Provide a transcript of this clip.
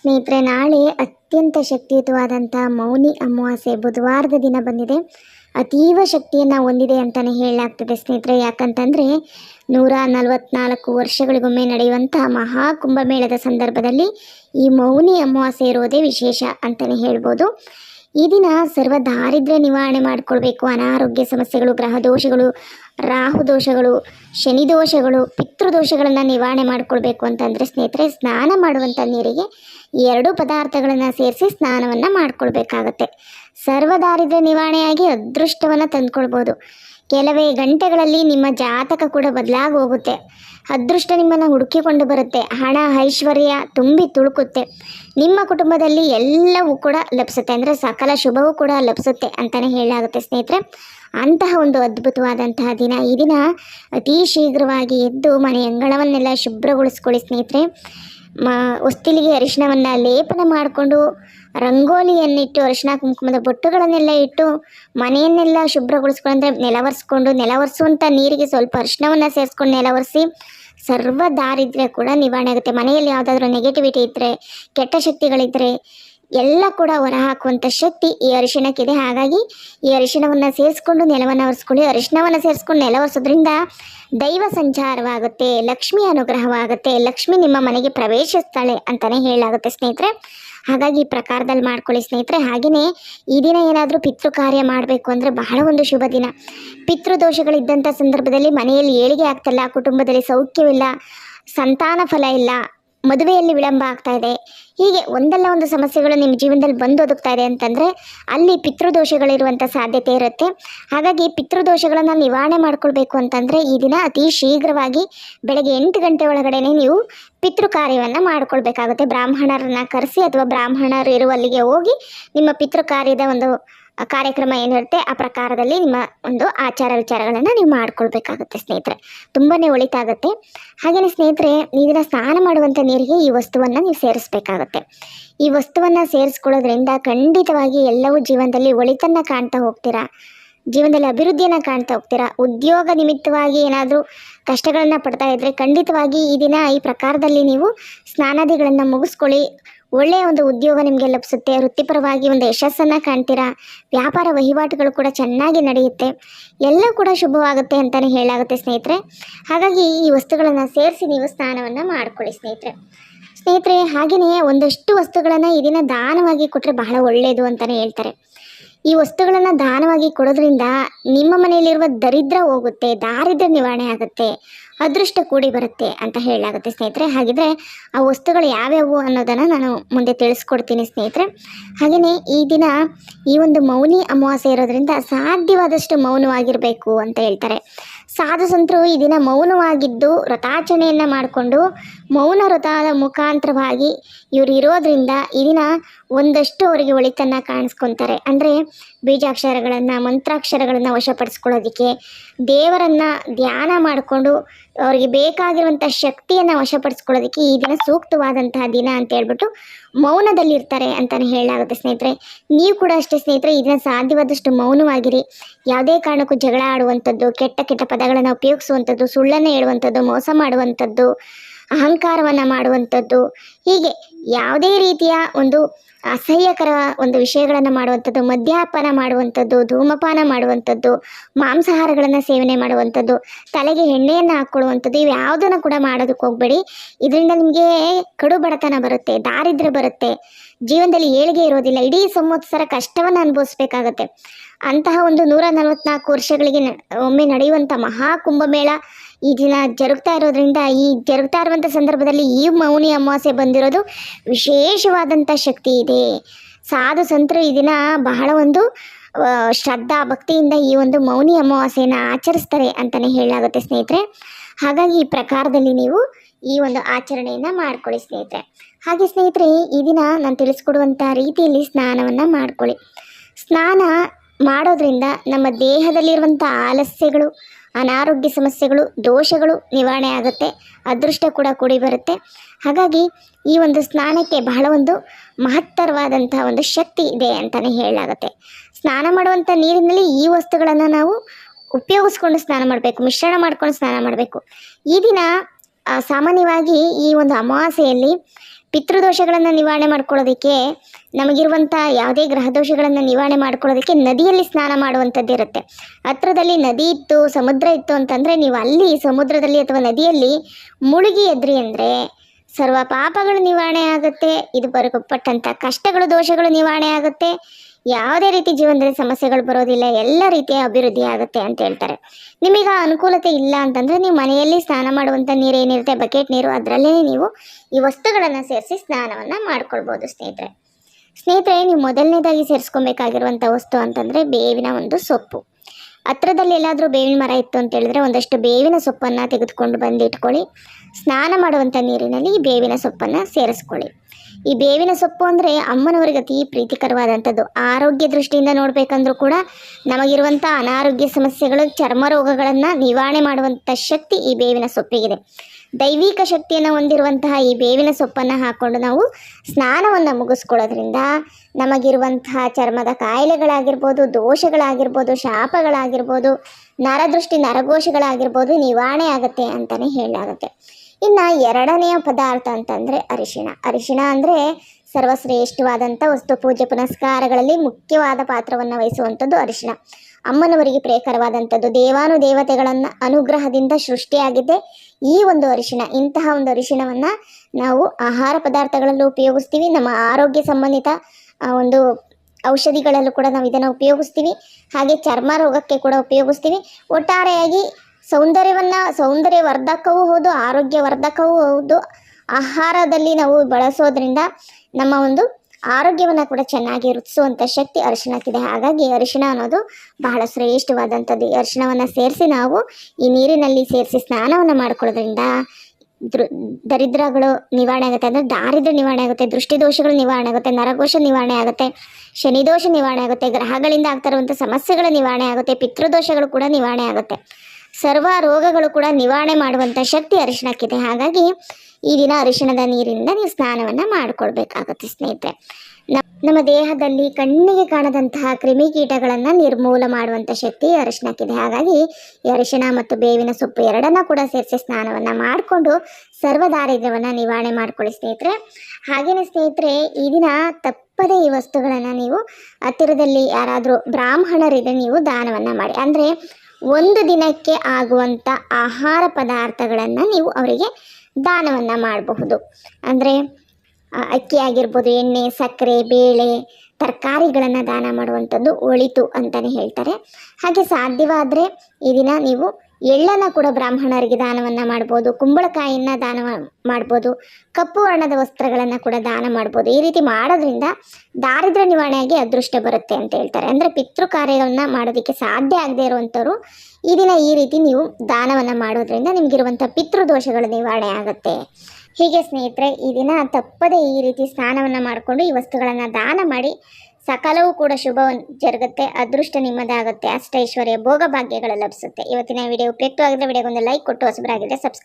ಸ್ನೇಹಿತರೆ, ನಾಳೆ ಅತ್ಯಂತ ಶಕ್ತಿಯುತವಾದಂಥ ಮೌನಿ ಅಮಾವಾಸ್ಯೆ ಬುಧವಾರದ ದಿನ ಬಂದಿದೆ. ಅತೀವ ಶಕ್ತಿಯನ್ನು ಹೊಂದಿದೆ ಅಂತಲೇ ಹೇಳಲಾಗ್ತದೆ ಸ್ನೇಹಿತರೆ. ಯಾಕಂತಂದರೆ ನೂರ ನಲವತ್ನಾಲ್ಕು ವರ್ಷಗಳಿಗೊಮ್ಮೆ ನಡೆಯುವಂಥ ಮಹಾಕುಂಭಮೇಳದ ಸಂದರ್ಭದಲ್ಲಿ ಈ ಮೌನಿ ಅಮಾವಾಸ್ಯೆ ಇರೋದೇ ವಿಶೇಷ ಅಂತಲೇ ಹೇಳ್ಬೋದು. ಈ ದಿನ ಸರ್ವ ದಾರಿದ್ರ್ಯ ನಿವಾರಣೆ ಮಾಡಿಕೊಳ್ಬೇಕು. ಅನಾರೋಗ್ಯ ಸಮಸ್ಯೆಗಳು, ಗ್ರಹ ದೋಷಗಳು, ರಾಹು ದೋಷಗಳು, ಶನಿ ದೋಷಗಳು ಪಿತೃದೋಷಗಳನ್ನು ನಿವಾರಣೆ ಮಾಡಿಕೊಳ್ಬೇಕು ಅಂತಂದರೆ ಸ್ನೇಹಿತರೆ, ಸ್ನಾನ ಮಾಡುವಂಥ ನೀರಿಗೆ ಎರಡು ಪದಾರ್ಥಗಳನ್ನು ಸೇರಿಸಿ ಸ್ನಾನವನ್ನು ಮಾಡಿಕೊಳ್ಬೇಕಾಗತ್ತೆ. ಸರ್ವ ದಾರಿದ್ರ್ಯ ನಿವಾರಣೆಯಾಗಿ ಅದೃಷ್ಟವನ್ನು ತಂದ್ಕೊಳ್ಬೋದು. ಕೆಲವೇ ಗಂಟೆಗಳಲ್ಲಿ ನಿಮ್ಮ ಜಾತಕ ಕೂಡ ಬದಲಾಗಿ ಹೋಗುತ್ತೆ ಅದೃಷ್ಟ ನಿಮ್ಮನ್ನು ಹುಡುಕಿಕೊಂಡು ಬರುತ್ತೆ. ಹಣ, ಐಶ್ವರ್ಯ ತುಂಬಿ ತುಳುಕುತ್ತೆ. ನಿಮ್ಮ ಕುಟುಂಬದಲ್ಲಿ ಎಲ್ಲವೂ ಕೂಡ ಲಭಿಸುತ್ತೆ ಅಂದರೆ ಸಕಲ ಶುಭವೂ ಕೂಡ ಲಭಿಸುತ್ತೆ ಅಂತಲೇ ಹೇಳಲಾಗುತ್ತೆ ಸ್ನೇಹಿತರೆ. ಅಂತಹ ಒಂದು ಅದ್ಭುತವಾದಂತಹ ದಿನ. ಈ ದಿನ ಅತಿ ಶೀಘ್ರವಾಗಿ ಎದ್ದು ಮನೆ ಅಂಗಳವನ್ನೆಲ್ಲ ಶುಭ್ರಗೊಳಿಸ್ಕೊಳ್ಳಿ ಸ್ನೇಹಿತರೆ. ಮ, ಹೊಸ್ತಿಲಿಗೆ ಅರಿಶಿಣವನ್ನು ಲೇಪನ ಮಾಡಿಕೊಂಡು ರಂಗೋಲಿಯನ್ನಿಟ್ಟು ಅರಿಶಿನ ಕುಂಕುಮದ ಬೊಟ್ಟುಗಳನ್ನೆಲ್ಲ ಇಟ್ಟು, ಮನೆಯನ್ನೆಲ್ಲ ಶುಭ್ರಗೊಳಿಸ್ಕೊಂಡು ಅಂದರೆ ನೆಲ ಒರೆಸ್ಕೊಂಡು ನೆಲ ಒರೆಸುವಂಥ ನೀರಿಗೆ ಸ್ವಲ್ಪ ಅರಿಶಿನವನ್ನು ಸೇರಿಸ್ಕೊಂಡು ನೆಲವರ್ಸಿ, ಸರ್ವ ದಾರಿದ್ರೆ ಕೂಡ ನಿವಾರಣೆ ಆಗುತ್ತೆ. ಮನೆಯಲ್ಲಿ ಯಾವುದಾದ್ರೂ ನೆಗೆಟಿವಿಟಿ ಇದ್ದರೆ ಕೆಟ್ಟ ಶಕ್ತಿಗಳಿದ್ದರೆ ಎಲ್ಲ ಕೂಡ ಹೊರಹಾಕುವಂಥ ಶಕ್ತಿ ಈ ಅರಿಶಿನಕ್ಕಿದೆ ಹಾಗಾಗಿ ಈ ಅರಿಶಿಣವನ್ನು ಸೇರಿಸ್ಕೊಂಡು, ನೆಲವನ್ನು ಒರೆಸ್ಕೊಳ್ಳಿ ಅರಿಶಿಣವನ್ನು ಸೇರಿಸ್ಕೊಂಡು ನೆಲ ಒರೆಸೋದ್ರಿಂದ ದೈವ ಸಂಚಾರವಾಗುತ್ತೆ, ಲಕ್ಷ್ಮಿ ಅನುಗ್ರಹವಾಗುತ್ತೆ, ಲಕ್ಷ್ಮಿ ನಿಮ್ಮ ಮನೆಗೆ ಪ್ರವೇಶಿಸ್ತಾಳೆ ಅಂತಲೇ ಹೇಳಾಗುತ್ತೆ ಸ್ನೇಹಿತರೆ. ಹಾಗಾಗಿ ಈ ಪ್ರಕಾರದಲ್ಲಿ ಮಾಡ್ಕೊಳ್ಳಿ ಸ್ನೇಹಿತರೆ. ಹಾಗೆಯೇ ಈ ದಿನ ಏನಾದರೂ ಪಿತೃ ಕಾರ್ಯ ಮಾಡಬೇಕು ಅಂದರೆ ಬಹಳ ಒಂದು ಶುಭ ದಿನ. ಪಿತೃದೋಷಗಳಿದ್ದಂಥ ಸಂದರ್ಭದಲ್ಲಿ ಮನೆಯಲ್ಲಿ ಏಳಿಗೆ ಆಗ್ತಲ್ಲ, ಕುಟುಂಬದಲ್ಲಿ ಸೌಖ್ಯವಿಲ್ಲ, ಸಂತಾನ ಫಲ ಇಲ್ಲ ಮದುವೆಯಲ್ಲಿ ವಿಳಂಬ ಆಗ್ತಾ ಇದೆ. ಹೀಗೆ ಒಂದಲ್ಲ ಒಂದು ಸಮಸ್ಯೆಗಳು ನಿಮ್ಮ ಜೀವನದಲ್ಲಿ ಬಂದು ಒದಗ್ತಾ ಇದೆ ಅಂತಂದರೆ ಅಲ್ಲಿ ಪಿತೃದೋಷಗಳಿರುವಂಥ ಸಾಧ್ಯತೆ ಇರುತ್ತೆ. ಹಾಗಾಗಿ ಪಿತೃದೋಷಗಳನ್ನು ನಿವಾರಣೆ ಮಾಡಿಕೊಳ್ಬೇಕು ಅಂತಂದರೆ ಈ ದಿನ ಅತಿ ಶೀಘ್ರವಾಗಿ ಬೆಳಗ್ಗೆ ಎಂಟು ಗಂಟೆ ಒಳಗಡೆ ನೀವು ಪಿತೃ ಕಾರ್ಯವನ್ನು ಮಾಡಿಕೊಳ್ಬೇಕಾಗುತ್ತೆ. ಬ್ರಾಹ್ಮಣರನ್ನು ಕರೆಸಿ ಅಥವಾ ಬ್ರಾಹ್ಮಣರು ಇರುವಲ್ಲಿಗೆ ಹೋಗಿ ನಿಮ್ಮ ಪಿತೃ ಕಾರ್ಯದ ಒಂದು ಕಾರ್ಯಕ್ರಮ ಏನಿರುತ್ತೆ ಆ ಪ್ರಕಾರದಲ್ಲಿ ನಿಮ್ಮ ಒಂದು ಆಚಾರ ವಿಚಾರಗಳನ್ನು ನೀವು ಮಾಡ್ಕೊಳ್ಬೇಕಾಗುತ್ತೆ ಸ್ನೇಹಿತರೆ. ತುಂಬಾ ಒಳಿತಾಗುತ್ತೆ. ಹಾಗೆಯೇ ಸ್ನೇಹಿತರೆ, ನೀರಿನ ಸ್ನಾನ ಮಾಡುವಂಥ ನೀರಿಗೆ ಈ ವಸ್ತುವನ್ನು ನೀವು ಸೇರಿಸ್ಬೇಕಾಗುತ್ತೆ. ಈ ವಸ್ತುವನ್ನು ಸೇರಿಸ್ಕೊಳ್ಳೋದ್ರಿಂದ ಖಂಡಿತವಾಗಿ ಎಲ್ಲವೂ ಜೀವನದಲ್ಲಿ ಒಳಿತನ್ನು ಕಾಣ್ತಾ ಹೋಗ್ತೀರಾ? ಜೀವನದಲ್ಲಿ ಅಭಿವೃದ್ಧಿಯನ್ನು ಕಾಣ್ತಾ ಹೋಗ್ತೀರಾ? ಉದ್ಯೋಗ ನಿಮಿತ್ತವಾಗಿ ಏನಾದರೂ ಕಷ್ಟಗಳನ್ನು ಪಡ್ತಾ ಇದ್ದರೆ ಖಂಡಿತವಾಗಿ ಈ ದಿನ ಈ ಪ್ರಕಾರದಲ್ಲಿ ನೀವು ಸ್ನಾನಾದಿಗಳನ್ನು ಮುಗಿಸ್ಕೊಳ್ಳಿ. ಒಳ್ಳೆಯ ಒಂದು ಉದ್ಯೋಗ ನಿಮಗೆ ಲಭಿಸುತ್ತೆ, ವೃತ್ತಿಪರವಾಗಿ ಒಂದು ಯಶಸ್ಸನ್ನು ಕಾಣ್ತೀರಾ? ವ್ಯಾಪಾರ ವಹಿವಾಟುಗಳು ಕೂಡ ಚೆನ್ನಾಗಿ ನಡೆಯುತ್ತೆ. ಎಲ್ಲ ಕೂಡ ಶುಭವಾಗುತ್ತೆ ಅಂತಲೇ ಹೇಳಾಗುತ್ತೆ ಸ್ನೇಹಿತರೆ. ಹಾಗಾಗಿ ಈ ವಸ್ತುಗಳನ್ನು ಸೇರಿಸಿ ನೀವು ಸ್ನಾನವನ್ನು ಮಾಡ್ಕೊಳ್ಳಿ ಸ್ನೇಹಿತರೆ. ಸ್ನೇಹಿತರೆ ಹಾಗೆಯೇ ಒಂದಷ್ಟು ವಸ್ತುಗಳನ್ನು ಈ ದಿನ ದಾನವಾಗಿ ಕೊಟ್ಟರೆ ಬಹಳ ಒಳ್ಳೆಯದು ಅಂತಲೇ ಹೇಳ್ತಾರೆ. ಈ ವಸ್ತುಗಳನ್ನು ದಾನವಾಗಿ ಕೊಡೋದ್ರಿಂದ ನಿಮ್ಮ ಮನೆಯಲ್ಲಿರುವ ದರಿದ್ರ ಹೋಗುತ್ತೆ, ದಾರಿದ್ರ ನಿವಾರಣೆ ಆಗುತ್ತೆ, ಅದೃಷ್ಟ ಕೂಡಿ ಬರುತ್ತೆ ಅಂತ ಹೇಳಲಾಗುತ್ತೆ ಸ್ನೇಹಿತರೆ. ಹಾಗಿದ್ರೆ ಆ ವಸ್ತುಗಳು ಯಾವ್ಯಾವು ಅನ್ನೋದನ್ನು ನಾನು ಮುಂದೆ ತಿಳಿಸ್ಕೊಡ್ತೀನಿ ಸ್ನೇಹಿತರೆ. ಹಾಗೆಯೇ ಈ ದಿನ ಈ ಒಂದು ಮೌನಿ ಅಮಾವಾಸ್ಯೆ ಇರೋದ್ರಿಂದ ಸಾಧ್ಯವಾದಷ್ಟು ಮೌನವಾಗಿರಬೇಕು ಅಂತ ಹೇಳ್ತಾರೆ. ಸಾಧು ಸಂತರು ಈ ದಿನ ಮೌನವಾಗಿದ್ದು ವ್ರತಾಚರಣೆಯನ್ನು ಮಾಡಿಕೊಂಡು ಮೌನ ವ್ರತದ ಮುಖಾಂತರವಾಗಿ ಇವರು ಇರೋದ್ರಿಂದ ಈ ದಿನ ಒಂದಷ್ಟು ಅವರಿಗೆ ಒಳಿತನ್ನು ಕಾಣಿಸ್ಕೊತಾರೆ. ಅಂದರೆ ಬೀಜಾಕ್ಷರಗಳನ್ನು, ಮಂತ್ರಾಕ್ಷರಗಳನ್ನು ವಶಪಡಿಸ್ಕೊಳ್ಳೋದಕ್ಕೆ, ದೇವರನ್ನು ಧ್ಯಾನ ಮಾಡಿಕೊಂಡು ಅವರಿಗೆ ಬೇಕಾಗಿರುವಂಥ ಶಕ್ತಿಯನ್ನು ವಶಪಡಿಸ್ಕೊಳ್ಳೋದಕ್ಕೆ ಈ ದಿನ ಸೂಕ್ತವಾದಂತಹ ದಿನ ಅಂತ ಹೇಳ್ಬಿಟ್ಟು ಮೌನದಲ್ಲಿರ್ತಾರೆ ಅಂತಲೇ ಹೇಳಲಾಗುತ್ತೆ ಸ್ನೇಹಿತರೆ. ನೀವು ಕೂಡ ಅಷ್ಟೇ ಸ್ನೇಹಿತರೆ ಈ ಸಾಧ್ಯವಾದಷ್ಟು ಮೌನವಾಗಿರಿ. ಯಾವುದೇ ಕಾರಣಕ್ಕೂ ಜಗಳ ಆಡುವಂಥದ್ದು, ಕೆಟ್ಟ ಕೆಟ್ಟ ಪದಗಳನ್ನು ಉಪಯೋಗಿಸುವಂಥದ್ದು, ಸುಳ್ಳನ್ನು ಹೇಳುವಂಥದ್ದು, ಮೋಸ ಮಾಡುವಂಥದ್ದು, ಅಹಂಕಾರವನ್ನು ಮಾಡುವಂಥದ್ದು, ಹೀಗೆ ಯಾವುದೇ ರೀತಿಯ ಒಂದು ಅಸಹ್ಯಕರ ಒಂದು ವಿಷಯಗಳನ್ನು ಮಾಡುವಂಥದ್ದು, ಮದ್ಯಪಾನ ಮಾಡುವಂಥದ್ದು, ಧೂಮಪಾನ ಮಾಡುವಂಥದ್ದು, ಮಾಂಸಾಹಾರಗಳನ್ನು ಸೇವನೆ ಮಾಡುವಂಥದ್ದು, ತಲೆಗೆ ಎಣ್ಣೆಯನ್ನು ಹಾಕ್ಕೊಳ್ಳುವಂಥದ್ದು, ಇವು ಯಾವುದನ್ನು ಕೂಡ ಮಾಡೋದಕ್ಕೆ ಹೋಗಬೇಡಿ. ಇದರಿಂದ ನಿಮಗೆ ಕಡು ಬಡತನ ಬರುತ್ತೆ, ದಾರಿದ್ರ್ಯ ಬರುತ್ತೆ. ಜೀವನದಲ್ಲಿ ಏಳಿಗೆ ಇರೋದಿಲ್ಲ. ಇಡೀ ಸಂವತ್ಸರ ಕಷ್ಟವನ್ನು ಅನುಭವಿಸ್ಬೇಕಾಗತ್ತೆ. ಅಂತಹ ಒಂದು ನೂರ ನಲವತ್ನಾಲ್ಕು ವರ್ಷಗಳಿಗೆ ಒಮ್ಮೆ ನಡೆಯುವಂಥ ಮಹಾ ಕುಂಭಮೇಳ ಈ ದಿನ ಜರುಗ್ತಾ ಇರೋದ್ರಿಂದ, ಈ ಜರುಗ್ತಾ ಇರುವಂಥ ಸಂದರ್ಭದಲ್ಲಿ ಈ ಮೌನಿ ಅಮಾವಾಸ್ಯೆ ಬಂದಿರೋದು ವಿಶೇಷವಾದಂಥ ಶಕ್ತಿ ಇದೆ. ಸಾಧು ಸಂತರು ಈ ದಿನ ಬಹಳ ಒಂದು ಶ್ರದ್ಧಾ ಭಕ್ತಿಯಿಂದ ಈ ಒಂದು ಮೌನಿ ಅಮಾವಾಸ್ಯೆಯನ್ನು ಆಚರಿಸ್ತಾರೆ ಅಂತಲೇ ಹೇಳಲಾಗುತ್ತೆ ಸ್ನೇಹಿತರೆ. ಹಾಗಾಗಿ ಈ ಪ್ರಕಾರದಲ್ಲಿ ನೀವು ಈ ಒಂದು ಆಚರಣೆಯನ್ನು ಮಾಡ್ಕೊಳ್ಳಿ ಸ್ನೇಹಿತರೆ. ಹಾಗೆ ಸ್ನೇಹಿತರೆ, ಈ ದಿನ ನಾನು ತಿಳಿಸ್ಕೊಡುವಂಥ ರೀತಿಯಲ್ಲಿ ಸ್ನಾನವನ್ನು ಮಾಡ್ಕೊಳ್ಳಿ. ಸ್ನಾನ ಮಾಡೋದ್ರಿಂದ ನಮ್ಮ ದೇಹದಲ್ಲಿರುವಂಥ ಆಲಸ್ಯಗಳು, ಅನಾರೋಗ್ಯ ಸಮಸ್ಯೆಗಳು, ದೋಷಗಳು ನಿವಾರಣೆ ಆಗುತ್ತೆ, ಅದೃಷ್ಟ ಕೂಡ ಕೂಡಿ ಬರುತ್ತೆ. ಹಾಗಾಗಿ ಈ ಒಂದು ಸ್ನಾನಕ್ಕೆ ಬಹಳ ಒಂದು ಮಹತ್ತರವಾದಂಥ ಒಂದು ಶಕ್ತಿ ಇದೆ ಅಂತಲೇ ಹೇಳಲಾಗುತ್ತೆ. ಸ್ನಾನ ಮಾಡುವಂಥ ನೀರಿನಲ್ಲಿ ಈ ವಸ್ತುಗಳನ್ನು ನಾವು ಉಪಯೋಗಿಸ್ಕೊಂಡು ಸ್ನಾನ ಮಾಡಬೇಕು, ಮಿಶ್ರಣ ಮಾಡ್ಕೊಂಡು ಸ್ನಾನ ಮಾಡಬೇಕು. ಈ ದಿನ ಸಾಮಾನ್ಯವಾಗಿ ಈ ಒಂದು ಅಮಾವಾಸ್ಯೆಯಲ್ಲಿ ಪಿತೃದೋಷಗಳನ್ನು ನಿವಾರಣೆ ಮಾಡ್ಕೊಳ್ಳೋದಕ್ಕೆ ನಮಗಿರುವಂಥ ಯಾವುದೇ ಗ್ರಹ ದೋಷಗಳನ್ನು ನಿವಾರಣೆ ಮಾಡ್ಕೊಳ್ಳೋದಕ್ಕೆ ನದಿಯಲ್ಲಿ ಸ್ನಾನ ಮಾಡುವಂಥದ್ದು ಇರುತ್ತೆ. ಹತ್ರದಲ್ಲಿ ನದಿ ಇತ್ತು, ಸಮುದ್ರ ಇತ್ತು ಅಂತಂದರೆ ನೀವು ಅಲ್ಲಿ ಸಮುದ್ರದಲ್ಲಿ ಅಥವಾ ನದಿಯಲ್ಲಿ ಮುಳುಗಿ ಎದ್ರಿ ಅಂದರೆ ಸರ್ವ ಪಾಪಗಳು ನಿವಾರಣೆ ಆಗುತ್ತೆ. ಇದುವರೆಗೂ ಪಟ್ಟಂಥ ಕಷ್ಟಗಳು, ದೋಷಗಳು ನಿವಾರಣೆ ಆಗುತ್ತೆ. ಯಾವುದೇ ರೀತಿ ಜೀವನದಲ್ಲಿ ಸಮಸ್ಯೆಗಳು ಬರೋದಿಲ್ಲ, ಎಲ್ಲ ರೀತಿಯ ಅಭಿವೃದ್ಧಿ ಆಗುತ್ತೆ ಅಂತ ಹೇಳ್ತಾರೆ. ನಿಮಗೆ ಅನುಕೂಲತೆ ಇಲ್ಲ ಅಂತಂದರೆ ನೀವು ಮನೆಯಲ್ಲಿ ಸ್ನಾನ ಮಾಡುವಂಥ ನೀರು ಏನಿರುತ್ತೆ, ಬಕೆಟ್ ನೀರು, ಅದರಲ್ಲೇ ನೀವು ಈ ವಸ್ತುಗಳನ್ನು ಸೇರಿಸಿ ಸ್ನಾನವನ್ನು ಮಾಡ್ಕೊಳ್ಬೋದು ಸ್ನೇಹಿತರೆ. ಸ್ನೇಹಿತರೆ, ನೀವು ಮೊದಲನೇದಾಗಿ ಸೇರಿಸ್ಕೊಬೇಕಾಗಿರುವಂಥ ವಸ್ತು ಅಂತಂದರೆ ಬೇವಿನ ಒಂದು ಸೊಪ್ಪು. ಹತ್ರದಲ್ಲಿ ಎಲ್ಲಾದರೂ ಬೇವಿನ ಮರ ಇತ್ತು ಅಂತ ಹೇಳಿದ್ರೆ ಒಂದಷ್ಟು ಬೇವಿನ ಸೊಪ್ಪನ್ನು ತೆಗೆದುಕೊಂಡು ಬಂದು ಇಟ್ಕೊಳ್ಳಿ. ಸ್ನಾನ ಮಾಡುವಂಥ ನೀರಿನಲ್ಲಿ ಈ ಬೇವಿನ ಸೊಪ್ಪನ್ನು ಸೇರಿಸ್ಕೊಳ್ಳಿ. ಈ ಬೇವಿನ ಸೊಪ್ಪು ಅಂದರೆ ಅಮ್ಮನವರಿಗೆ ಅತಿ ಪ್ರೀತಿಕರವಾದಂಥದ್ದು. ಆರೋಗ್ಯ ದೃಷ್ಟಿಯಿಂದ ನೋಡಬೇಕಂದ್ರೂ ಕೂಡ ನಮಗಿರುವಂಥ ಅನಾರೋಗ್ಯ ಸಮಸ್ಯೆಗಳು, ಚರ್ಮ ರೋಗಗಳನ್ನು ನಿವಾರಣೆ ಮಾಡುವಂಥ ಶಕ್ತಿ ಈ ಬೇವಿನ ಸೊಪ್ಪಿಗಿದೆ. ದೈವಿಕ ಶಕ್ತಿಯನ್ನು ಹೊಂದಿರುವಂತಹ ಈ ಬೇವಿನ ಸೊಪ್ಪನ್ನು ಹಾಕ್ಕೊಂಡು ನಾವು ಸ್ನಾನವನ್ನು ಮುಗಿಸ್ಕೊಳ್ಳೋದ್ರಿಂದ ನಮಗಿರುವಂತಹ ಚರ್ಮದ ಕಾಯಿಲೆಗಳಾಗಿರ್ಬೋದು, ದೋಷಗಳಾಗಿರ್ಬೋದು, ಶಾಪಗಳಾಗಿರ್ಬೋದು, ನರದೃಷ್ಟಿ ನರಗೋಶಗಳಾಗಿರ್ಬೋದು ನಿವಾರಣೆ ಆಗುತ್ತೆ ಅಂತಲೇ ಹೇಳಲಾಗುತ್ತೆ. ಇನ್ನು ಎರಡನೆಯ ಪದಾರ್ಥ ಅಂತಂದರೆ ಅರಿಶಿಣ. ಅರಿಶಿಣ ಅಂದರೆ ಸರ್ವಶ್ರೇಷ್ಠವಾದಂಥ ವಸ್ತು ಪೂಜೆ ಪುನಸ್ಕಾರಗಳಲ್ಲಿ ಮುಖ್ಯವಾದ ಪಾತ್ರವನ್ನು ವಹಿಸುವಂಥದ್ದು ಅರಿಶಿಣ. ಅಮ್ಮನವರಿಗೆ ಪ್ರಿಯಕರವಾದಂಥದ್ದು ದೇವಾನು ದೇವತೆಗಳನ್ನು ಅನುಗ್ರಹದಿಂದ ಸೃಷ್ಟಿಯಾಗಿದೆ. ಈ ಒಂದು ಅರಿಶಿಣ, ಇಂತಹ ಒಂದು ಅರಿಶಿಣವನ್ನು ನಾವು ಆಹಾರ ಪದಾರ್ಥಗಳಲ್ಲೂ ಉಪಯೋಗಿಸ್ತೀವಿ. ನಮ್ಮ ಆರೋಗ್ಯ ಸಂಬಂಧಿತ ಒಂದು ಔಷಧಿಗಳಲ್ಲೂ ಕೂಡ ನಾವು ಇದನ್ನು ಉಪಯೋಗಿಸ್ತೀವಿ. ಹಾಗೆ ಚರ್ಮ ರೋಗಕ್ಕೆ ಕೂಡ ಉಪಯೋಗಿಸ್ತೀವಿ. ಒಟ್ಟಾರೆಯಾಗಿ ಸೌಂದರ್ಯವನ್ನು ಸೌಂದರ್ಯ ವರ್ಧಕವೂ ಹೌದು ಆರೋಗ್ಯ ವರ್ಧಕವೂ ಹೌದು. ಆಹಾರದಲ್ಲಿ ನಾವು ಬಳಸೋದ್ರಿಂದ ನಮ್ಮ ಒಂದು ಆರೋಗ್ಯವನ್ನು ಕೂಡ ಚೆನ್ನಾಗಿ ರುಚಿಸುವಂಥ ಶಕ್ತಿ ಅರಿಶಿಣಕ್ಕಿದೆ. ಹಾಗಾಗಿ ಅರಿಶಿಣ ಅನ್ನೋದು ಬಹಳ ಶ್ರೇಷ್ಠವಾದಂಥದ್ದು. ಈ ಅರಿಶಿಣವನ್ನು ಸೇರಿಸಿ ನಾವು ಈ ನೀರಿನಲ್ಲಿ ಸೇರಿಸಿ ಸ್ನಾನವನ್ನು ಮಾಡ್ಕೊಳ್ಳೋದ್ರಿಂದ ದೃ, ದರಿದ್ರಗಳು ನಿವಾರಣೆ ಆಗುತ್ತೆ. ಅಂದರೆ ದಾರಿದ್ರ್ಯ ನಿವಾರಣೆ ಆಗುತ್ತೆ, ದೃಷ್ಟಿದೋಷಗಳು ನಿವಾರಣೆ ಆಗುತ್ತೆ, ನರಕೋಶ ನಿವಾರಣೆ ಆಗುತ್ತೆ, ಶನಿದೋಷ ನಿವಾರಣೆ ಆಗುತ್ತೆ, ಗ್ರಹಗಳಿಂದ ಆಗ್ತಾ ಇರುವಂಥ ಸಮಸ್ಯೆಗಳ ನಿವಾರಣೆ ಆಗುತ್ತೆ, ಪಿತೃದೋಷಗಳು ಕೂಡ ನಿವಾರಣೆ ಆಗುತ್ತೆ. ಸರ್ವ ರೋಗಗಳು ಕೂಡ ನಿವಾರಣೆ ಮಾಡುವಂಥ ಶಕ್ತಿ ಅರಿಶಿಣಕ್ಕಿದೆ. ಹಾಗಾಗಿ ಈ ದಿನ ಅರಿಶಿಣದ ನೀರಿನಿಂದ ನೀವು ಸ್ನಾನವನ್ನು ಮಾಡಿಕೊಳ್ಬೇಕಾಗುತ್ತೆ ಸ್ನೇಹಿತರೆ. ನಮ್ಮ ದೇಹದಲ್ಲಿ ಕಣ್ಣಿಗೆ ಕಾಣದಂತಹ ಕ್ರಿಮಿಕೀಟಗಳನ್ನು ನಿರ್ಮೂಲ ಮಾಡುವಂಥ ಶಕ್ತಿ ಅರಿಶಿಣಕ್ಕಿದೆ. ಹಾಗಾಗಿ ಈ ಅರಿಶಿಣ ಮತ್ತು ಬೇವಿನ ಸೊಪ್ಪು ಎರಡನ್ನ ಕೂಡ ಸೇರಿಸಿ ಸ್ನಾನವನ್ನು ಮಾಡಿಕೊಂಡು ಸರ್ವ ದಾರಿದ್ರ್ಯವನ್ನು ನಿವಾರಣೆ ಮಾಡ್ಕೊಳ್ಳಿ ಸ್ನೇಹಿತರೆ. ಹಾಗೆಯೇ ಸ್ನೇಹಿತರೆ, ಈ ದಿನ ತಪ್ಪದೇ ಈ ವಸ್ತುಗಳನ್ನು ನೀವು ಹತ್ತಿರದಲ್ಲಿ ಯಾರಾದರೂ ಬ್ರಾಹ್ಮಣರಿದ್ರೆ ನೀವು ದಾನವನ್ನು ಮಾಡಿ. ಅಂದರೆ ಒಂದು ದಿನಕ್ಕೆ ಆಗುವಂಥ ಆಹಾರ ಪದಾರ್ಥಗಳನ್ನು ನೀವು ಅವರಿಗೆ ದಾನವನ್ನು ಮಾಡಬಹುದು. ಅಂದರೆ ಅಕ್ಕಿ ಆಗಿರ್ಬೋದು, ಎಣ್ಣೆ, ಸಕ್ಕರೆ, ಬೇಳೆ, ತರಕಾರಿಗಳನ್ನು ದಾನ ಮಾಡುವಂಥದ್ದು ಒಳಿತು ಅಂತಲೇ ಹೇಳ್ತಾರೆ. ಹಾಗೆ ಸಾಧ್ಯವಾದರೆ ಈ ದಿನ ನೀವು ಎಳ್ಳನ್ನು ಕೂಡ ಬ್ರಾಹ್ಮಣರಿಗೆ ದಾನವನ್ನು ಮಾಡ್ಬೋದು, ಕುಂಬಳಕಾಯಿಯನ್ನು ದಾನ ಮಾಡ್ಬೋದು, ಕಪ್ಪು ವರ್ಣದ ವಸ್ತ್ರಗಳನ್ನು ಕೂಡ ದಾನ ಮಾಡ್ಬೋದು. ಈ ರೀತಿ ಮಾಡೋದ್ರಿಂದ ದಾರಿದ್ರ್ಯ ನಿವಾರಣೆಯಾಗಿ ಅದೃಷ್ಟ ಬರುತ್ತೆ ಅಂತ ಹೇಳ್ತಾರೆ. ಅಂದರೆ ಪಿತೃ ಕಾರ್ಯಗಳನ್ನ ಮಾಡೋದಕ್ಕೆ ಸಾಧ್ಯ ಆಗದೆ ಇರುವಂಥವ್ರು ಈ ದಿನ ಈ ರೀತಿ ನೀವು ದಾನವನ್ನು ಮಾಡೋದ್ರಿಂದ ನಿಮಗಿರುವಂಥ ಪಿತೃದೋಷಗಳು ನಿವಾರಣೆ ಆಗುತ್ತೆ. ಹೀಗೆ ಸ್ನೇಹಿತರೆ, ಈ ದಿನ ತಪ್ಪದೇ ಈ ರೀತಿ ಸ್ನಾನವನ್ನು ಮಾಡಿಕೊಂಡು ಈ ವಸ್ತುಗಳನ್ನು ದಾನ ಮಾಡಿ ಸಕಲವೂ ಕೂಡ ಶುಭ ಜರುಗುತ್ತೆ, ಅದೃಷ್ಟ ನಿಮ್ಮದಾಗುತ್ತೆ ಅಷ್ಟೈಶ್ವರ್ಯ ಭೋಗ ಭಾಗ್ಯಗಳು ಲಭಿಸುತ್ತೆ. ಇವತ್ತಿನ ವಿಡಿಯೋ ಉಪಯುಕ್ತವಾಗಿದ್ದರೆ ವಿಡಿಯೋಗೊಂದು ಲೈಕ್ ಕೊಟ್ಟು ಹೊಸಬರಾಗಿದ್ದರೆ ಸಬ್ಸ್ಕ್ರೈಬ್